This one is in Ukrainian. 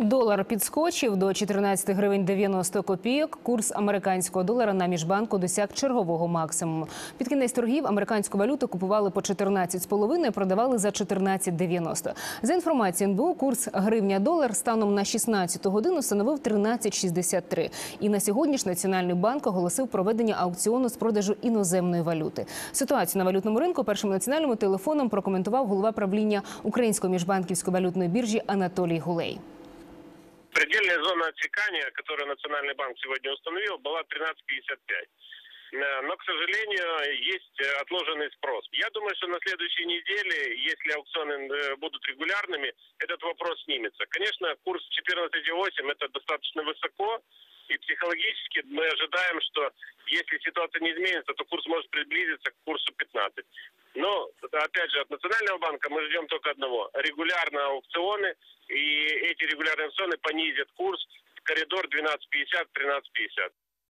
Долар підскочив до 14 гривень 90 копійок. Курс американського долара на міжбанку досяг чергового максимуму. Під кінець торгів американську валюту купували по 14,5, продавали за 14,90. За інформацією НБУ, курс гривня-долар станом на 16 годину становив 13,63. І на сьогодні ж Національний банк оголосив проведення аукціону з продажу іноземної валюти. Ситуацію на валютному ринку першим національним телефоном прокоментував голова правління Української міжбанківської валютної біржі Анатолій Гулей. Предельная зона отсекания, которую Национальный банк сегодня установил, была 13.55. Э, Но, к сожалению, есть э, отложенный спрос. Я думаю, что на следующей неделе, если аукционы э, будут регулярными, этот вопрос снимется. Конечно, курс 14,8 это достаточно высоко, и психологически мы ожидаем, что если ситуация не изменится, то курс может приблизиться к курсу 15. Но, опять же, от Национального банка мы ждем только одного. Регулярно аукционы, и эти регулярные аукционы понизят курс в коридор 12.50-13.50.